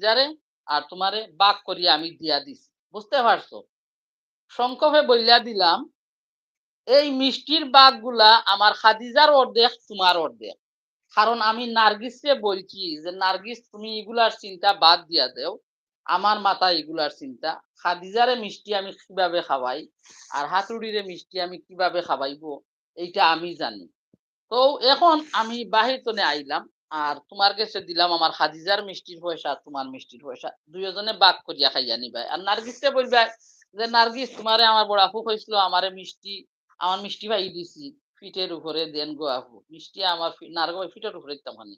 যারে আর তোমারে বাক করিয়া আমি দিয়া দিছি। বুঝতে পারছ? সংক্ষেপে বইলা দিলাম, এই মিষ্টির বাঘগুলা আমার খাদিজার অর্ধেক, তোমার অর্ধেক। কারণ আমি নার্গিসকে বলছি যে, নার্গিস, তুমি এগুলার চিন্তা বাদ দিয়া দেও। আমার মাথা এগুলার চিন্তা। খাদিজারে মিষ্টি আমি কীভাবে খাওয়াই? আর হাতুড়িরে মিষ্টি আমি কীভাবে খাওয়াইবো? এইটা আমি জানি। তো এখন আমি বাহির তনে আইলাম। আর তোমার কাছে দিলাম আমার খাদিজার মিষ্টির পয়সা, তোমার মিষ্টির পয়সা। দুইজনে বাক করিয়া খাইয়া নিবাই। আর নার্গিসকে বলবে যে, নার্গিস, তোমারে আমার বড় আপু হয়েছিল আমারে মিষ্টি, আমার মিষ্টি ভাই দিছি। ফিটের উপরে দেন গো আপু। মিষ্টি আমার নার্গো ফিটের উপরে দিতাম খানি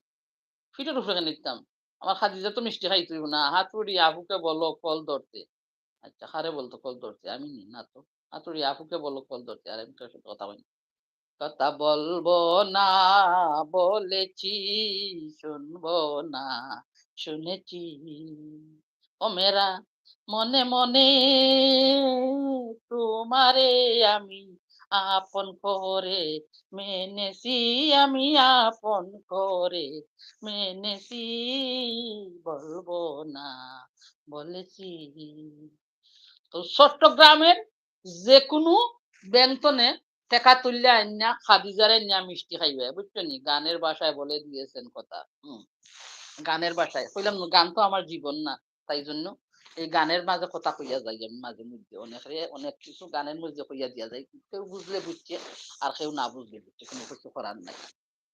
ফিটের উপরে কেন দিতাম? আমার খাদিজা তো মিষ্টি খাইতে হইব না। হাতুড়ি আপুকে বলো, কল ধরতে। আচ্ছা হারে বলতো কল ধরতে? আমি নি, না তো। হাতুড়ি আপুকে বলো, কল ধরতে। আর, আমি কথা বলি কথা বলব না, বলেছি, শুনব না, শুনেছি। ও মেরা মনে মনে তোমারে আমি আপন করে মেনেছি, আমি আপন করে মেনেছি, বলব না, বলেছি। তো চট্টগ্রামের যে কোনো বেন্তনে নি? গানের ভাষায় বলে দিয়েছেন কথা, হম। গানের ভাষায় কইলাম গান তো আমার জীবন না, তাই জন্য এই গানের মাঝে কথা কইয়া যাই আমি মাঝে মধ্যে, অনেক অনেক কিছু গানের মধ্যে কইয়া দিয়া যায় কেউ বুঝলে বুঝছে, আর কেউ না বুঝলে বুঝছে, কোনো কিছু করার নাই।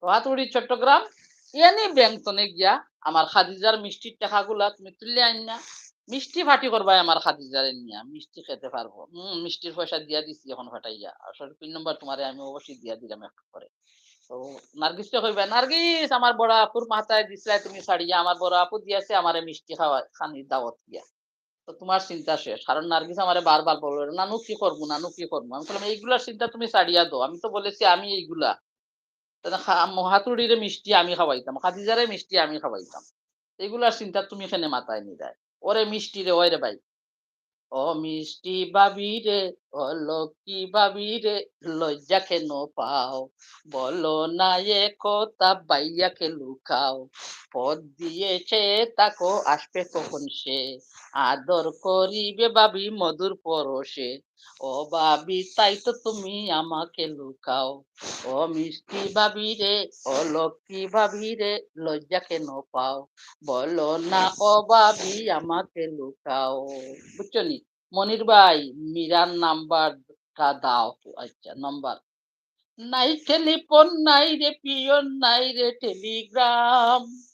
তো হাতুড়ি চট্টগ্রাম, এনে ব্যাংতনে গিয়া আমার খাদিজার মিষ্টির টাকাগুলা তুমি তুললে আইনা মিষ্টি ফাটি করবাই আমার খাদিজারে নিয়া, মিষ্টি খেতে পারব। হম মিষ্টির পয়সা দিয়া দিছি এখন ফাটাইয়া। আসলে পিন নম্বর তোমারে আমি অবশ্যই দিয়া দিলাম একটা করে। তো নার্গিস আমার বড় আপুর মাথায় দিছিলাই তুমি ছাড়িয়া আমার বড় আপু দিয়েছে, আমারে মিষ্টি খাওয়া, খানি দাওয়াত দিয়া। তো তোমার চিন্তা শেষ। কারণ নার্গিস আমারে বারবার বলবে, নানু, কি করব, নানু, কি করব? আমি বললাম, এইগুলার চিন্তা তুমি ছাড়িয়া দাও। আমি তো বলেছি, আমি এইগুলা। হাতুড়িরে মিষ্টি আমি খাওয়াইতাম, খাদিজারে মিষ্টি আমি খাওয়াইতাম। এগুলার চিন্তা তুমি এখানে মাথায় নিয়ে ওরে মিষ্টি রে ওরে ভাই। ও মিষ্টি বাবি রে, ও লক্ষ্মী বাবি রে, লজ্জা কেন পাও? বলো না এ কথা বাইয়াকে লুকাও। পদ দিয়েছে তাকো, আসবে কখন সে? আদর করিবে বাবি মধুর পরশে। ও বাবি, তাই তো তুমি আমাকে লুকাও। ও মিষ্টি বাবি রে, ও লক্ষ্মী বাবি রে, লজ্জা কেন পাও? বলো না ও বাবি, আমাকে লুকাও। বুঝছ নি? মনির ভাই, মিরার নাম্বারটা দাও। আচ্ছা নাম্বার। নাই টেলিফোন, নাই রে পিয়ন, নাই রে টেলিগ্রাম।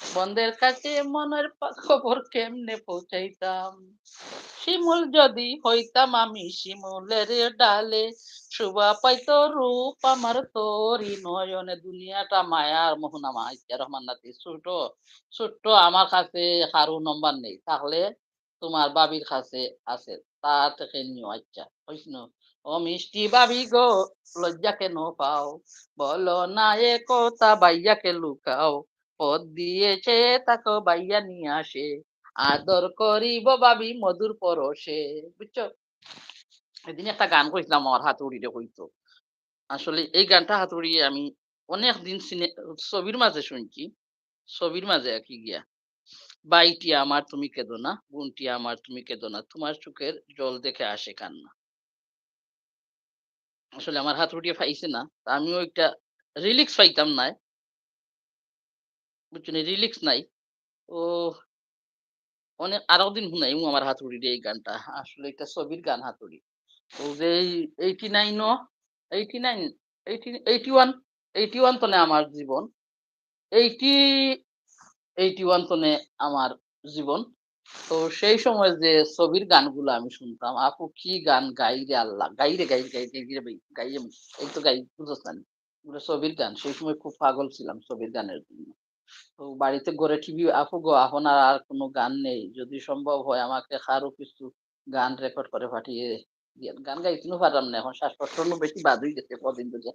বন্ধের কাছে মনের খবর কেমনে পৌঁছাইতাম? শিমুল যদি হইতাম আমি শিমুলের ডালে, শুভা পাইতো রূপ আমার তোরই নয়নে, দুনিয়াটা মায়ার মোহনা। মাইয়া রহমান নাতি, ছোট, ছোট্ট আমার কাছে কারও নম্বর নেই। তাহলে তোমার বাবির কাছে আছে, তা থেকে নিও। আচ্ছা হইছিল ও মিষ্টি বাবি গো, লজ্জা কেন পাও? বলো না এ কথা, বাইয়াকে লুকাও। পদ দিয়েছে তাকে বাইয়া নিয়ে আসে। আদর করিব বাবি মধুর পরশে। বুঝছ? এদিন একটা গান কইছিলাম আমার হাতুড়িরে কইতো আসলে এই গানটা হাতুড়ি আমি অনেক দিন সিনে, ছবির মাঝে শুনছি। ছবির মাঝে কি গিয়া। বাইটি আমার তুমি কেঁদো না, বোনটি আমার তুমি কেঁদো না, তোমার চোখের জল দেখে আসে কান্না। আসলে আমার হাতুড়ি পাইছে না। তা আমিও একটা রিলিক্স পাইতাম না বুঝছেন রিলিক্স নাই। ও অনেক, আরও দিন শুনাই আমার হাতুড়ির এই গানটা। আসলে এটা ছবির গান হাতুড়ি। তো যে eighty nine eighty nine eighty eighty one eighty one তনে আমার জীবন। এইটি এইটি ওয়ান তনে আমার জীবন। তো সেই সময় যে ছবির গানগুলো আমি শুনতাম, আপু, কি গান গাই রে আল্লাহ, গাই রে, গাই গাই গাই গাই এই তো গাই বুঝছ না? ছবির গান। সেই সময় খুব পাগল ছিলাম ছবির গানের জন্য। তো বাড়িতে গড়ে টিভি আপু গো? এখন আর আর কোনো গান নেই। যদি সম্ভব হয় আমাকে কারও কিছু গান রেকর্ড করে পাঠিয়ে গান গাইতেও পারলাম না, এখন শ্বাসকষ্ট বেশি বাদ হয়ে গেছে কদিন ধরে।